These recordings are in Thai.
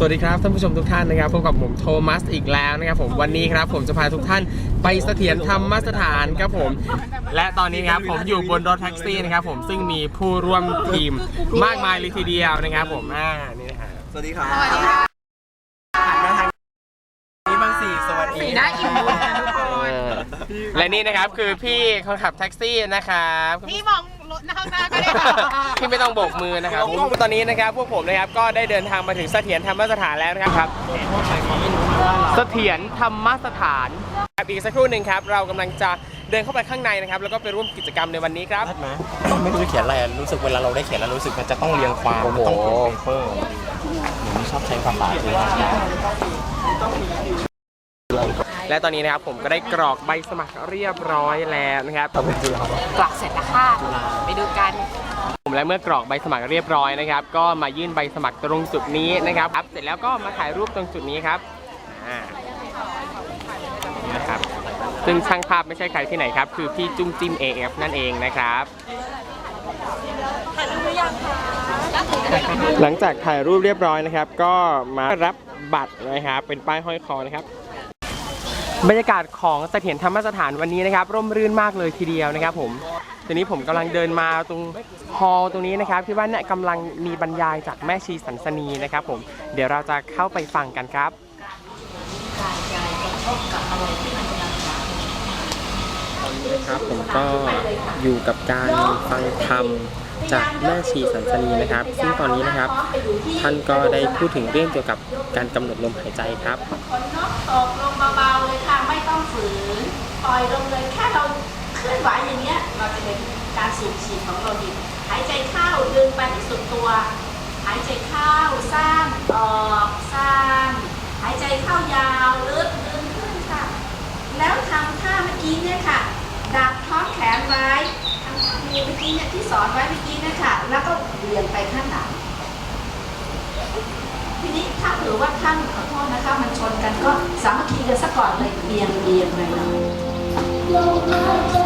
สวัสดีครับท่านผู้ชมทุกท่านนะครับพบกับผมโทมัสอีกแล้วนะครับผมวันนี้ครับผมจะพาทุกท่านไปเสถียรธรรมสถานครับผม และตอนนี้นะครับผมอยู่บนรถแท็กซี่นะครับผมซึ่งมีผู้ร่วมทีมมากมายเลยทีเดียวนะครับผมอ่านี่นะฮะสวัสดีครับหันมาทางนี้บ้างสิสวัสดีสีหน้าอิ่มบุญนะทุกคนเออและนี่นะครับคือพี่คนขับแท็กซี่นะครับพี่มอง รถข้างหน้าก็ได้ค่ะที่ไม่ต้องโบกมือนะครับตอนนี้นะครับพวกผมนะครับก็ได้เดินทางมาถึงเสถียรธรรมสถานแล้วนะครับเสถียรธรรมสถานครับอีกสักครู่หนึ่งครับ เรากำลังจะเดินเข้าไปข้างในนะครับ แล้วก็ไปร่วมกิจกรรมในวันนี้ครับไม่รู้จะเขียนอะไรอะรู้สึกเวลาเราได้เขียนแล้วรู้สึกมันจะต้องเรียงความมันต้องเป็นเปเปอร์ผมไม่ชอบใช้ภาษาที่ว่า และตอนนี้นะครับผมก็ได้กรอกใบสมัครเรียบร้อยแล้วนะครับกรอกเสร็จแล้วค่ะไปดูกันผมและเมื่อกรอกใบสมัครเรียบร้อยนะครับ ก็มายื่นใบสมัครตรงจุดนี้นะครับครับเสร็จแล้วก็มาถ่ายรูปตรงจุดนี้ครับอ่านี่นะครับซึ่งช่างภาพไม่ใช่ใครที่ไหนครับ คือพี่จุ้มจิ้ม AF นั่นเองนะครับหลังจากถ่ายรูปเรียบร้อยนะครับ ก็มารับบัตรนะครับ เป็นป้ายห้อยคอนะครับ บรรยากาศของเสถียรธรรมสถานวันนี้นะครับ ร่มรื่นมากเลยทีเดียวนะครับ ผมทีนี้ผมกำลังเดินมาตรงฮอล์ตรงนี้นะครับที่ว่าเนี่ยกำลังมีบรรยายจากแม่ชีสันสนีนะครับ ผมเดี๋ยวเราจะเข้าไปฟังกันครับตอนนี้นะครับผมก็อยู่กับการฟังธรรม จากแม่ชีสันสนีนะครับ ซึ่งตอนนี้นะครับ ท่านก็ได้พูดถึงเรื่องเกี่ยวกับการกำหนดลมหายใจครับคนนกตกลงเบาๆเลยค่ะไม่ต้องฝืนปล่อยลงเลยแค่เราเคลื่อนไหวอย่างเงี้ยเราจะเป็นการสูบฉีดของโลหิตหายใจเข้าดึงไปที่สุดตัว หายใจเข้าสั้นออกสั้นหายใจเข้ายาวลึกดึงขึ้นค่ะ แล้วทำท่าเมื่อกี้เนี่ยค่ะ ดับท้องแขนไว้ทำท่ามือเมื่อกี้เนี่ยที่สอนไว้เมื่อกี้นะคะแล้วก็เบี่ยงไปข้างหลัง ทีนี้ถ้าเผื่อว่าท่านขอโทษนะคะ มันชนกันก็สามัคคีกันสักก่อนเลยเบี่ยงเบี่ยงไปเลย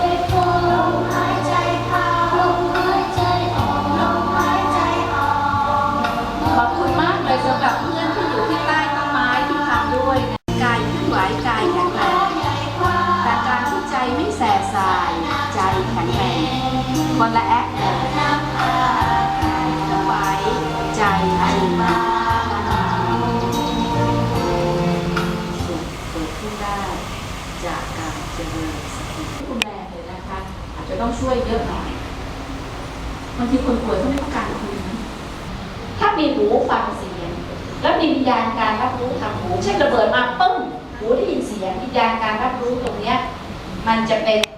คนละแอคเลยไหวใจจริงเกิดขึ้นได้จากการเจริญสติคุณแรงเลยนะคะ อาจจะต้องช่วยเยอะหน่อยบางทีคนป่วยเขาไม่ต้องการคุยนะถ้ามีหูฟังเสียง แล้วมีวิญญาณการรับรู้ทางหูเช่นระเบิดมาปึ้งหูได้ยินเสียงวิญญาณการรับรู้ตรงเนี้ยมันจะเป็น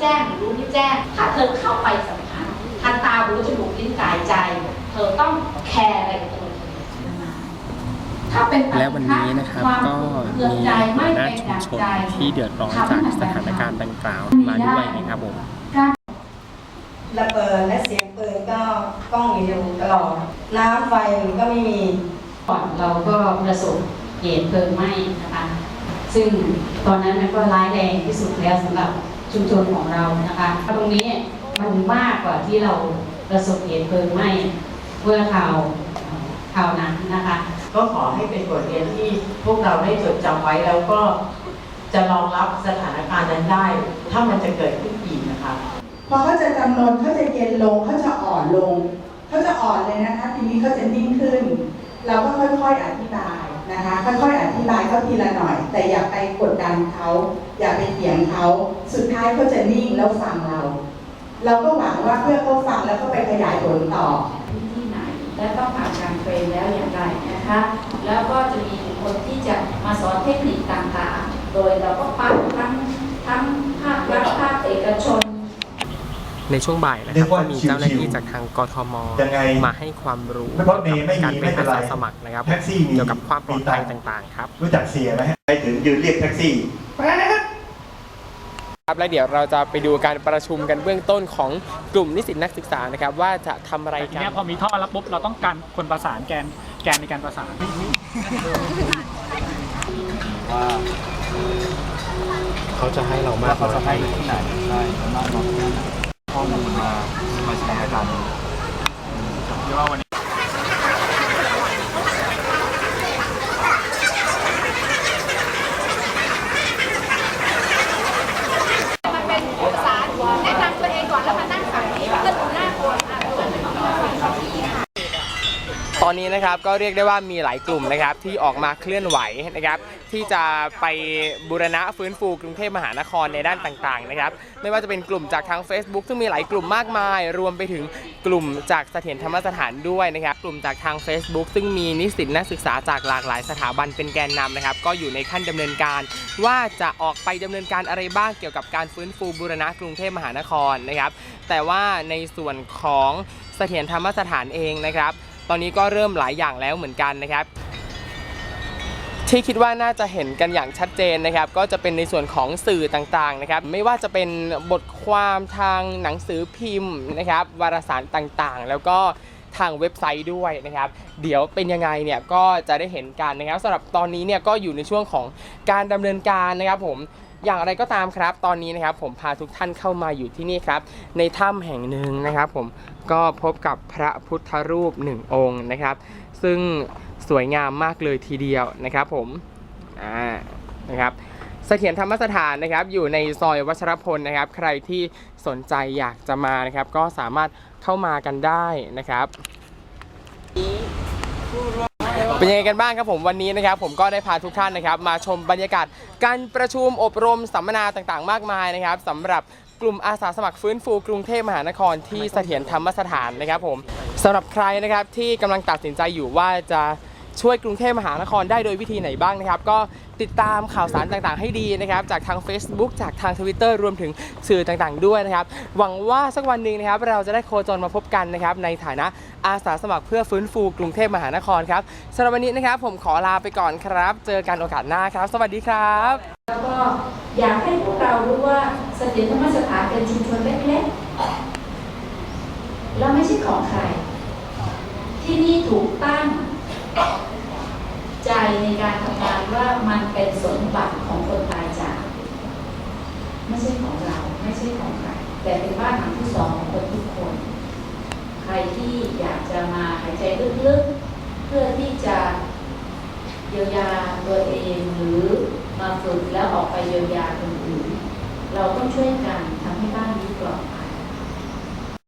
แจ้งหรือรู้ไม่แจ้ง ถ้าเธอเข้าไปสัมผัสทางตาหูจมูกลิ้นกายใจ เธอต้องแคร์อะไรกับตัวเธอถ้าเป็นปัญหาและวันนี้นะครับวามก็เคืองมีใจหัไม่วหน้าเป็นชุมดั่งชนใจที่เดือดร้อนจากสถานการณ์ดังกล่าวมาด้วยนะครับผมระเบิดและเสียงปืนก็กล้องอยู่ตลอดน้ำไฟก็ไม่มีก่อนเราก็ประสบเหตุเพลิงไหม้นะคะซึ่งตอนนั้นมันก็ร้ายแรงที่สุดแล้วสำหรับ ชุมชนของเรานะคะตรงนี้มันมากกว่าที่เราประสบเหตุเพลิงไหม้เมื่อข่าวข่าวนั้นนะคะ ก็ขอให้เป็นบทเรียนที่พวกเราได้จดจำไว้แล้วก็จะรองรับสถานการณ์นั้นได้ ถ้ามันจะเกิดขึ้นอีกนะคะ พอเขาจะจำนนเขาจะเย็นลงเขาจะอ่อนลงเขาจะอ่อนเลยนะคะ ทีนี้เขาจะนิ่งขึ้น เราก็ค่อยๆอธิบาย นะคะค่อยๆอธิบายเขาทีละหน่อย แต่อย่าไปกดดันเขาอย่าไปเถียงเขาสุดท้ายเขาจะนิ่งแล้วฟังเรา เราก็หวังว่าเพื่อเขาฟังแล้วก็ไปขยายผลต่อที่ไหน และต้องผ่านการเทรนแล้วอย่างไรนะคะ แล้วก็จะมีคนที่จะมาสอนเทคนิคต่างๆ โดยเราก็ปักทั้งทั้งภาครัฐภาคเอกชน ในช่วงบ่ายนะคเรีรับยกว่าก็มีเจ้าหน้าที่ชิวๆจากทางกทมยังไงมาให้ความรู้ไม่รถเมล์ไม่มีการเป็นไม่เป็อานไรสาสมัครนะครับแท็กซี่มีเกี่ยวกับความปลอดภัยมีตังค์ต่างๆครับรู้จักเสียไหมฮะไปถึงยืนเรียกแท็กซี่ครับและเดี๋ยวเราจะไปดูการประชุมกันเบื้องต้นของกลุ่มนิสิตนักศึกษานะครับ ว่าจะทำอะไรแต่ทีกันเนี้ยพอมีท่อแล้วปุ๊บเราต้องการคนประสานแกนแกนในการประสานว่าเขาจะให้เรามากเขาจะให้ที่ไหนใช่สามารถบอกได้ ข้อมูลมามาแชร์กันคิดว่าวันนี้ ต อนนี้นะครับก็เรียกได้ว่ามีหลายกลุ่มนะครับที่ออกมาเคลื่อนไหวนะครับที่จะไปบูรณะฟื้นฟูกรุงเทพมหานครในด้านต่างๆนะครับไม่ว่าจะเป็นกลุ่มจากทาง Facebook ซึ่งมีหลายกลุ่มมากมาย รวมไปถึงกลุ่มจากเสถียรธรรมสถานด้วยนะครับกลุ่มจากทาง Facebook ซึ่งมีนิสิตนักศึกษาจากหลากหลายสถาบันเป็นแกนนำนะครับก็อยู่ในขั้นดำเนินการ ว่าจะออกไปดำเนินการอะไรบ้างเกี่ยวกับการฟื้นฟูบูรณะกรุงเทพมหานครนะครับแต่ว่าในส่วนของเสถียรธรรมสถานเองนะครับ ตอนนี้ก็เริ่มหลายอย่างแล้วเหมือนกันนะครับ ที่คิดว่าน่าจะเห็นกันอย่างชัดเจนนะครับ ก็จะเป็นในส่วนของสื่อต่างๆนะครับ ไม่ว่าจะเป็นบทความทางหนังสือพิมพ์นะครับ วารสารต่างๆ แล้วก็ทางเว็บไซต์ด้วยนะครับ เดี๋ยวเป็นยังไงเนี่ยก็จะได้เห็นกันนะครับสำหรับตอนนี้เนี่ยก็อยู่ในช่วงของการดำเนินการนะครับผม อย่างไรก็ตามครับ ตอนนี้นะครับผมพาทุกท่านเข้ามาอยู่ที่นี่ครับ ในถ้ำแห่งหนึ่งนะครับผมก็พบกับพระพุทธรูปหนึ่งองค์นะครับ ซึ่งสวยงามมากเลยทีเดียวนะครับผมอ่านะครับเสถียรธรรมสถานนะครับอยู่ในซอยวัชรพลนะครับ ใครที่สนใจอยากจะมานะครับ ก็สามารถเข้ามากันได้นะครับ เป็นยังไงกันบ้างครับผมวันนี้นะครับผมก็ได้พาทุกท่านนะครับมาชมบรรยากาศการประชุมอบรมสัมมนาต่างๆ มากมายนะครับสำหรับกลุ่มอาสาสมัครฟื้นฟูกรุงเทพมหานครที่เสถียรธรรมสถานนะครับผมสำหรับใครนะครับที่กำลังตัดสินใจอยู่ว่าจะ ช่วยกรุงเทพมหานครได้โดยวิธีไหนบ้างนะครับ ก็ติดตามข่าวสารต่างๆ ให้ดีนะครับ จากทาง Facebook จากทาง Twitter รวมถึงสื่อต่างๆ ด้วยนะครับ หวังว่าสักวันหนึ่งนะครับ เราจะได้โคจรมาพบกันนะครับ ในฐานะอาสาสมัครเพื่อฟื้นฟูกรุงเทพมหานครครับสำหรับวันนี้นะครับ ผมขอลาไปก่อนครับ เจอกันโอกาสหน้าครับ สวัสดีครับ แล้วก็อยากให้พวกเรารู้ว่าเสถียรธรรมสถานเป็นชุมชนเล็กๆแล้วไม่ใช่ของใคร ที่นี่ถูกตั้ง ในการทำงานว่ามันเป็นสมบัติของคนตายจาก ไม่ใช่ของเรา ไม่ใช่ของใคร แต่เป็นบ้านหลังที่สองของคนทุกคน ใครที่อยากจะมาหายใจลึกๆ เพื่อที่จะเยียวยาตัวเองหรือมาฝึกแล้วออกไปเยียวยาคนอื่น เราต้องช่วยกันทำให้บ้านนี้ปลอดภัย